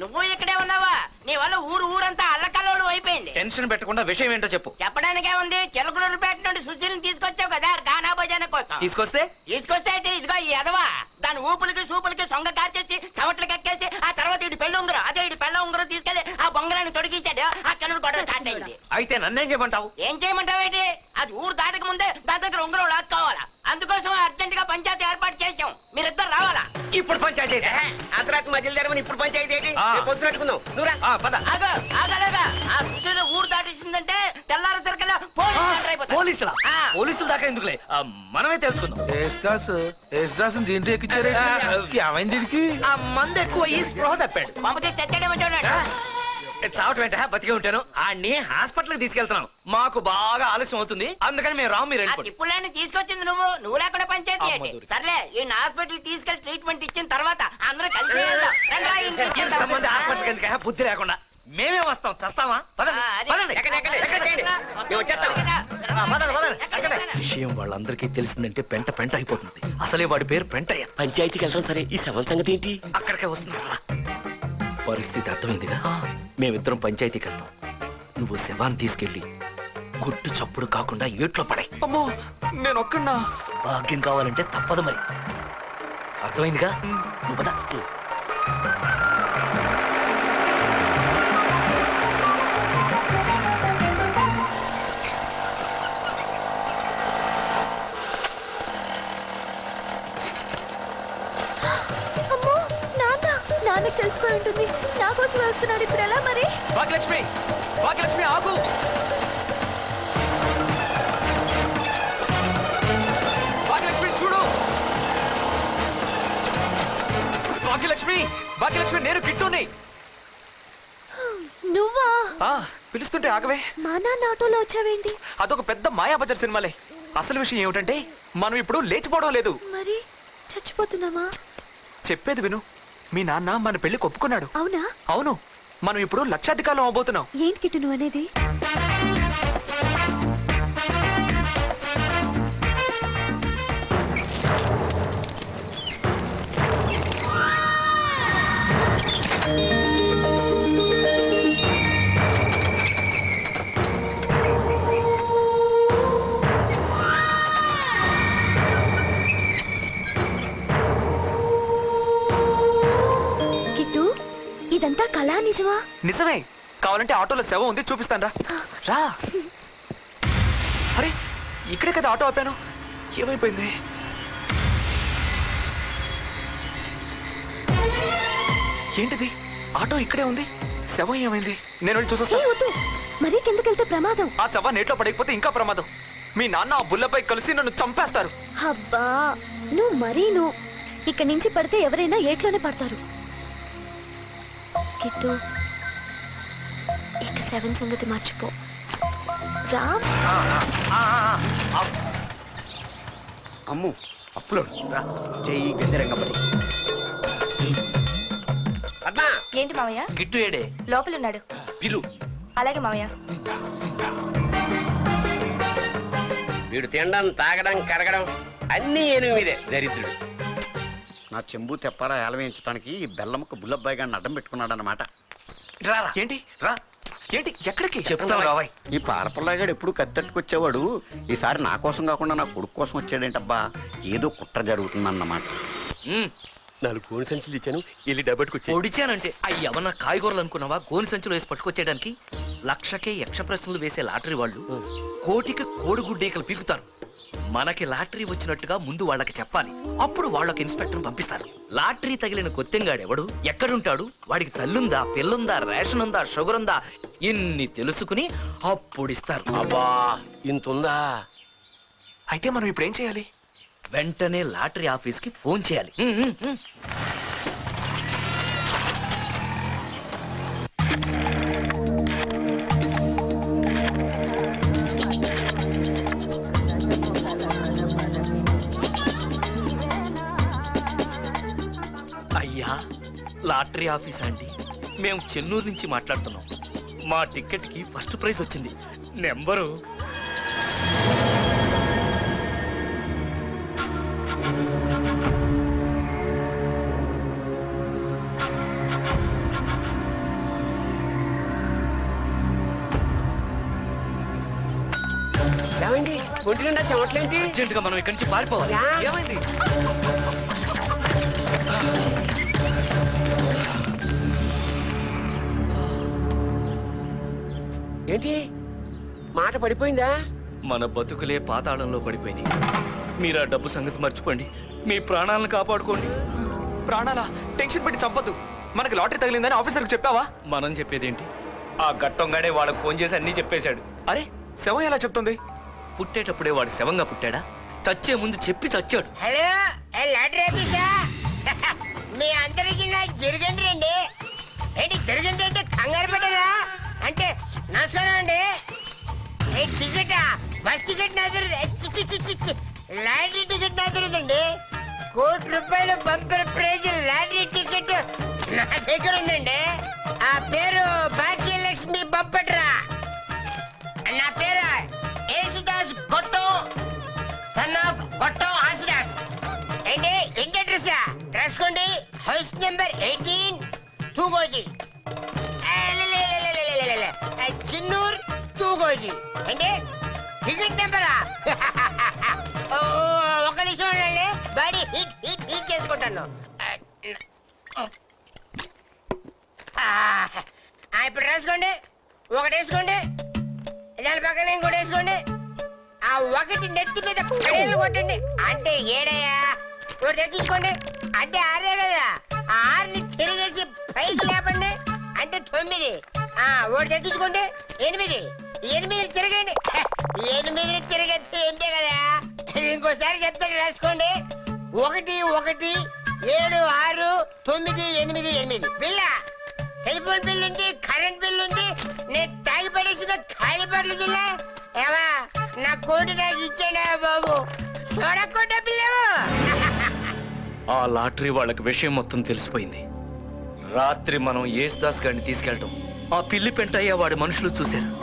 నువ్వు ఇక్కడే ఉన్నావా? నీ వల్ల ఊరు ఊరంతా అల్లకల్లోడు అయిపోయింది. టెన్షన్ పెట్టకుండా విషయం ఏంటో చెప్పు. చెప్పడానికే ఉంది. చిలకలూరుపేట నుండి సుశీల్ని తీసుకొచ్చావు కదా గానా భజన కోసం. తీసుకొస్తే? తీసుకొస్తే అయితే ఇదిగో ఈ ఎదవా దాని ఊపులకి సూపులకి సొంగ కార్చేసి చవట్లకి ఎక్కేసి ఆ తర్వాత ఇటు పెళ్ళి ఉంగరం అదే ఇటు పెళ్ళ ఉంగరం తీసుకెళ్ళి ఆ బొంగరాన్ని తొడిగించాడు ఆ అయితే నన్నేం చేయమంటావు? ఏం చేయమంటావేంటి? అది ఊరు దాటక ముందే దాని దగ్గర ఉంగరం లాక్కోవాలా? అందుకోసం అర్జెంట్గా పంచాయతీ ఏర్పాటు చేసాం మీరిద్దరు రావాలా? ఇప్పుడు పంచాయతీ అయితే. అర్ధరాత్రి మధ్యలో తెరవని ఇప్పుడు పంచాయతీ ఏంటి? ఆ. రేపు పొద్దున పెట్టుకుందాం నువ్వు రా. ఆ, పద. ఆగో ఆగలేగా ఆ సుశీల ఊరు దాటేసిందంటే తెల్లారి సరికల్లా ఆ, పోలీసులు ఎంటర్ అయిపోతారు. పోలీసులా? ఆ. పోలీసులు దాకా ఎందుకులే? ఆ, మనమే తెలుసుకుందాం. ఎస్దాస్ ఎస్దాస్ దీంట్లో ఎక్కించారే ఏమైంది దీనికి? ఆ మంది ఎక్కువ ఈ స్పృహ తప్పాడు. పంపితే చచ్చాడేమో చూడండి చావటం ఏంట బతికే ఉంటాను. ఆడిని హాస్పిటల్కి తీసుకెళ్తున్నాను. మాకు బాగా ఆలస్యం అవుతుంది. అందుకని మేము రాము మీరు ఆ వెళ్ళిపోండి. తిప్పులని తీసుకొచ్చింది నువ్వు. నువ్వు లేకుండా పంచాయతీ ఏంటి. సర్లే ఈ హాస్పిటల్ తీసుకెళ్ళి ట్రీట్మెంట్ ఇచ్చిన తర్వాత అందరూ కలిసి వెళ్దాం. రండి రా, హాస్పిటల్కి ఎందుకు? బుద్ధి లేకుండా. మేమే వస్తాం చస్తావా పదండి ఆ, అది. పదండి. ఎక్కడ, ఎక్కడ, ఎక్కడ, ఎక్కడ? నేను వచ్చేస్తాను. ఆ, పదండి, పదండి. ఎక్కడ, ఎక్కడే? ఎక్కడ? విషయం వాళ్ళందరికీ తెలిసిందంటే పెంట పెంట అయిపోతుంది. అసలే వాడి పేరు పెంటయ్య. పంచాయతీకి వెళ్తాం సరే ఈ శవం సంగతి ఏంటి? అక్కడికే వస్తున్నా పరిస్థితి అర్థమైందిగా? మేమిద్దరం పంచాయతీకి వెళ్తాం నువ్వు శవాన్ని తీసుకెళ్ళి గుట్టు చప్పుడు కాకుండా ఏట్లో పడాయి. అమ్మో నేను ఒక్కన్నా భాగ్యం కావాలంటే తప్పదు మరి. అర్థమైందిగా? నువ్వు పద. తెలిసిపోయి ఉంటుంది. నా కోసం వస్తున్నాడు ఇప్పుడు ఎలా మరి? భాగ్యలక్ష్మి! భాగ్యలక్ష్మి ఆగు! భాగ్యలక్ష్మి చూడు! భాగ్యలక్ష్మి భాగ్యలక్ష్మి నేను కిట్టుని! నువ్వా? ఆ, పిలుస్తుంటే ఆగవే. మా నాన్న ఆటోలో వచ్చావేంటి? అదొక పెద్ద మాయాబజార్ సినిమాలే. అసలు విషయం ఏమిటంటే మనం ఇప్పుడు లేచిపోవడం లేదు. మరి చచ్చిపోతున్నామా? చెప్పేది విను. మీ నాన్న మన పెళ్ళికి ఒప్పుకున్నాడు అవునా? అవును. మనం ఇప్పుడు లక్షాధికారం అవబోతున్నాం. ఏంటి కిట్టు నువ్వు అనేది? ఇదంతా కళా నిజమా? నిజమే. కావాలంటే ఆటోలో శవం ఉంది చూపిస్తాను రా. రా. అరే ఇక్కడే కదా ఆటో ఆపాను. ఏమైపోయింది? ఏంటిది? ఆటో ఇక్కడే ఉంది. శవం ఏమైంది? నేను వెళ్ళి ఏ చూసొస్తా వద్దు. మరీ కిందకెళ్తే ప్రమాదం. ఆ శవం నీటిలో పడకపోతే ఇంకా ప్రమాదం. మీ నాన్న ఆ బుల్లపై కలిసి నన్ను చంపేస్తారు. అబ్బా నువ్వు మరీ నువ్వు ఇక్కడి నుంచి పడితే ఎవరైనా ఏట్లోనే పడతారు. కిట్టు ఇక సెవెన్ సంగతి మర్చిపో. రా. అమ్ము అప్పులోడు రా చెయ్యి పద్మా ఏంటి మావయ్య? గిట్టు ఏడే? లోపలున్నాడు. పిలు అలాగే మావయ్య. వీడు తినడం తాగడం కరగడం అన్నీ ఏనుగు మీదే దరిద్రుడు. నా చెంబు తెప్పాల ఏలవేయించడానికి ఈ బెల్లముక్క బుల్లబ్బాయి గారిని అడ్డం పెట్టుకున్నాడు అనమాట రా రా. ఏంటి? రా. ఏంటి? ఎక్కడికి? చెప్తాం రావాయ్ ఈ పారపల్లాగాడు ఎప్పుడు కత్తెట్టుకొచ్చేవాడు ఈసారి నా కోసం కాకుండా నా కొడుకు కోసం వచ్చాడేంటబ్బా? ఏదో కుట్ర జరుగుతుందన్నమాట. నాలుగు కోడి సంచులు ఇచ్చాను వెళ్ళి డబ్బట్టుకొచ్చాడు పొడిచానంటే. అయ్యవన్న కాయగూరలు అనుకున్నావా? గోని సంచులు వేసి పట్టుకొచ్చేయడానికి? లక్షకే యక్ష ప్రశ్నలు వేసే లాటరీ వాళ్ళు కోటికి కోడిగుడ్డేకలు పీకుతారు. మనకి లాటరీ వచ్చినట్టుగా ముందు వాళ్ళకి చెప్పాలి. అప్పుడు వాళ్ళకి ఇన్స్పెక్టర్ పంపిస్తారు. లాటరీ తగిలిన కొత్తెంగాడెవడు? ఎక్కడుంటాడు? వాడికి తల్లుందా పిల్లుందా రేషన్ ఉందా షుగర్ ఉందా ఇన్ని తెలుసుకుని అప్పుడు ఇస్తారు. అబ్బా ఇంతుందా? అయితే మనం ఇప్పుడు ఏం చేయాలి? వెంటనే లాటరీ ఆఫీస్కి ఫోన్ చేయాలి. లాటరీ ఆఫీస్ అండి? మేము చెన్నూరు నుంచి మాట్లాడుతున్నాం. మా టిక్కెట్కి ఫస్ట్ ప్రైజ్ వచ్చింది. నెంబరు? ఏమండి? ఒంటి నుండా చెమట్లేంటి? అర్జెంటుగా మనం ఇక్కడి నుంచి పారిపోవాలి. ఏమైంది? ఏంటి? మాట పడిపోయిందా? మన బతుకులే పాతాళంలో పడిపోయినాయి. మీరు ఆ డబ్బు సంగతి మర్చిపోండి. మీ ప్రాణాలను కాపాడుకోండి. ప్రాణాలా? టెన్షన్ పెట్టి చంపద్దు. మనకి లాటరీ తగిలిందని ఆఫీసర్కి చెప్పావా? మనం చెప్పేదేంటి? ఆ గట్టంగాడే వాళ్ళకి ఫోన్ చేసి అన్నీ చెప్పేశాడు. అరే శవం ఎలా చెప్తుంది? పుట్టేటప్పుడే వాడు శవంగా పుట్టాడా? చచ్చే ముందు చెప్పి చచ్చాడు. హలో ఏ లాటరీ ఆఫీసా? మీ అందరికి నా జరగండి రండి. ఏంటి జరగండి అంటే కంగారు పెట్టరా అంటే నమస్కారం అండి. ఏ టికెట్ బస్ టికెట్ నా దొరుకుతుంది లాటరీ టికెట్ నా దొరుకుతుంది కోటి రూపాయలు బంపర్ ప్రైజ్ లాటరీ టికెట్ నా దగ్గర ఉందండి. ఆ పేరు భాగ్యలక్ష్మి బంపట్రా నా పేరు ఏసుదాస్ గొట్టం సన్ ఆఫ్ గొట్టం ఆసిదాస్ ఏంటి? ఏంటి అడ్రస్ రాసుకోండి హౌస్ నెంబర్ ఎయిటీన్ తూగోజీ తూగోజీ అంటే టికెట్ నెంబరా ఒక నిమిషం ఉండండి. బాడీ హీట్ హీట్ హీట్ చేసుకుంటాను. ఇప్పుడు రాసుకోండి. ఒకటి వేసుకోండి. దాని పక్కన ఇంకోటి వేసుకోండి. ఆ ఒకటి నెత్తి మీద పడేలు కొట్టండి. అంటే ఏడయ్యా? ఒకటి తగ్గించుకోండి. అంటే ఆరే కదా? ఆ ఆరుని తిరిగేసి పైకి లేపండి. అంటే తొమ్మిది. ఆ ఒకటి తగ్గించుకోండి. ఎనిమిది. ఎనిమిది తిరగండి. ఎనిమిది తిరగద్ది ఏంటే కదా. ఇంకోసారి చెప్తాను రాసుకోండి. ఒకటి ఒకటి ఏడు ఆరు తొమ్మిది ఎనిమిది ఎనిమిది. పిల్ల టెలిఫోన్ బిల్ ఉంది కరెంట్ బిల్ ఉంది. నేను తాగి పడేసిన ఖాళీ పడలు ఏవా నా కోటి నాకు ఇచ్చాడా బాబు? చూడకుండా బిల్లేవు ఆ లాటరీ వాళ్ళకి విషయం మొత్తం తెలిసిపోయింది. రాత్రి మనం యేసుదాస్ గారిని తీసుకెళ్ళటం. ఆ పిల్లి పెంటయ్య వాడి మనుషులు చూశారు.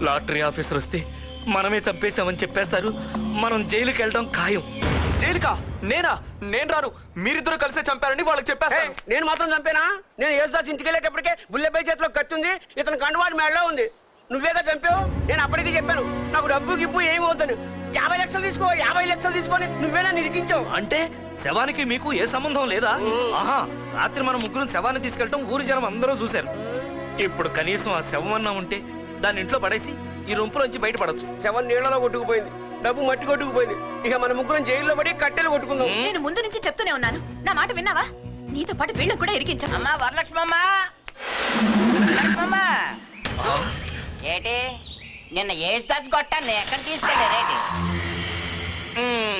లాటరీ ఆఫీసర్ వస్తే మనమే చంపేశామని చెప్పేస్తారు. మనం జైలుకి వెళ్ళడం ఖాయం. జైలుకా? నేనా? నేను రాను. మీరిద్దరు కలిసే చంపారని వాళ్ళకి చెప్పేస్తాను. నేను మాత్రం చంపేనా? నేను యేసుదాస్ ఇంటికి వెళ్ళేటప్పటికే బుల్లెపై చేతిలో కత్తి ఉంది ఇతను కండువాడి మేడలో ఉంది. నువ్వేగా చంపావు? నేను అప్పటికి చెప్పాను. నాకు డబ్బు గిప్పు ఏమి అవుతాను యాభై లక్షలు తీసుకో యాభై లక్షలు తీసుకొని నువ్వేనా నిరికించావు? అంటే శవానికి మీకు ఏ సంబంధం లేదా? ఆహా రాత్రి మనం ముగ్గురు శవాన్ని తీసుకెళ్ళటం ఊరి జనం అందరూ చూశారు. ఇప్పుడు కనీసం ఆ శవం అన్నా ఉంటే దాన్ని ఇంట్లో పడేసి ఈ రొంపులోంచి బయటపడచ్చు. శవం నీళ్ళలో కొట్టుకుపోయింది. డబ్బు మట్టి కొట్టుకుపోయింది. ఇక మన ముగ్గురం జైల్లో పడి కట్టెలు కొట్టుకుందాం. నేను ముందు నుంచి చెప్తూనే ఉన్నాను. నా మాట విన్నావా? నీతో పాటు వీళ్ళని కూడా ఇరికించాను అమ్మా వరలక్ష్మమ్మ! వరలక్ష్మమ్మ! ఏటి? నిన్న కొట్టాను? ఎక్కడ తీసుకెళ్ళారేటి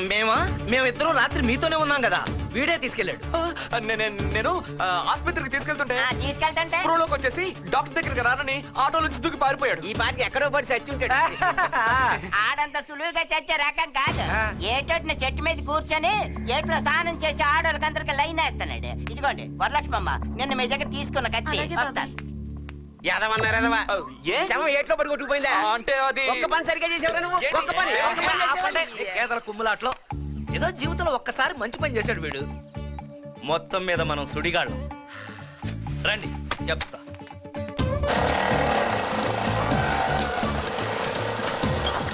మేమా? మేమిద్దరం రాత్రి మీతోనే ఉన్నాం కదా. వీడే తీసుకెళ్ళాడు. నేను ఆసుపత్రికి తీసుకెళ్తుంటే తీసుకెళ్తాంటే? స్పృహలోకి వచ్చేసి డాక్టర్ దగ్గరికి రానని ఆటో నుంచి దూకి పారిపోయాడు. ఈ పాటికి ఎక్కడో పడి చచ్చి ఉంటాడు. ఆడంత సులువుగా చచ్చే రకం కాదు. ఏటోటిన చెట్టు మీద కూర్చొని ఏట్లో స్నానం చేసి ఆడోళ్ళకందరికి లైన్ వేస్తున్నాడు. ఇదిగోండి వరలక్ష్మమ్మ నిన్న మీ దగ్గర తీసుకున్న కత్తి. వస్తాను ఎదవన్నారు ఎదవ ఆ, ఏ? శవం ఏట్లో పడి కొట్టుకుపోయిందా? ఆ, అంటే అది ఒక్క పని సరిగ్గా చేసేవరా నువ్వు? ఒక్క పని. కుమ్ములాట్లో. ఏదో జీవితంలో ఒక్కసారి మంచి పని చేశాడు వీడు. మొత్తం మీద మనం సుడిగాడు రండి చెప్తా.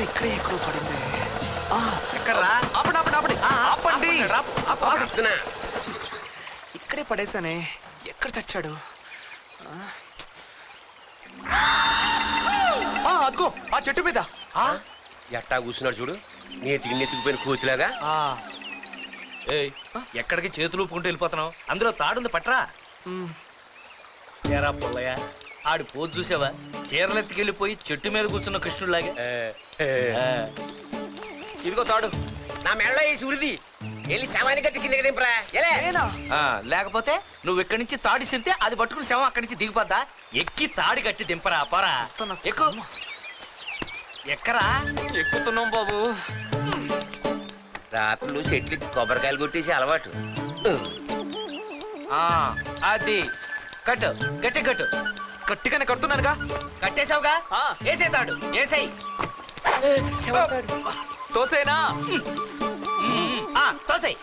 ఇక్కడే ఎక్కడో పడింది. ఆ, ఎక్కడ్రా? ఆపండి ఆపండి ఆపండి. ఆపండి. ఆపండి. చెప్తున్నా. ఇక్కడే పడేసానే ఎక్కడ చచ్చాడు? ఆ? ఆ, అదిగో ఆ చెట్టు మీద. ఆ? ఎట్టా కూర్చున్నాడు చూడు. నీ తిండి ఎత్తుకుపోయిన కోతిలాగా? ఆ, ఏయ్ ఎక్కడికి చేతులు ఊపుకుంటూ వెళ్ళిపోతున్నావు? అందులో తాడుంది పట్రా. ఏరా పుల్లయ్య ఆడి పోజు చూసావా? చీరలెత్తికెళ్ళిపోయి చెట్టు మీద కూర్చున్న కృష్ణుడిలాగే. ఆ. ఇదిగో తాడు. నా మెడలో వేసి ఉరిది. వెళ్ళి శవాన్ని కట్టి కిందకి దింపరా. ఎలే నేనా? ఆ, లేకపోతే నువ్వు ఇక్కడి నుంచి తాడి సిరితే అది పట్టుకుని శవం అక్కడి నుంచి దిగిపోద్దా? ఎక్కి తాడి కట్టి దింపరా పరా. వస్తున్నా. ఎక్కు ఎక్కరా? ఎక్కుతున్నాం బాబు. రాత్రులు చెట్లు కొబ్బరికాయలు కొట్టేసి అలవాటు. ఆ, అది. కట్టు గట్టి కట్టు. గట్టిగానే కడుతున్నానుగా. కట్టేశావుగా? ఆ. వేసే తాడు. వేసేయ్ తోసేనా తోసేయ్.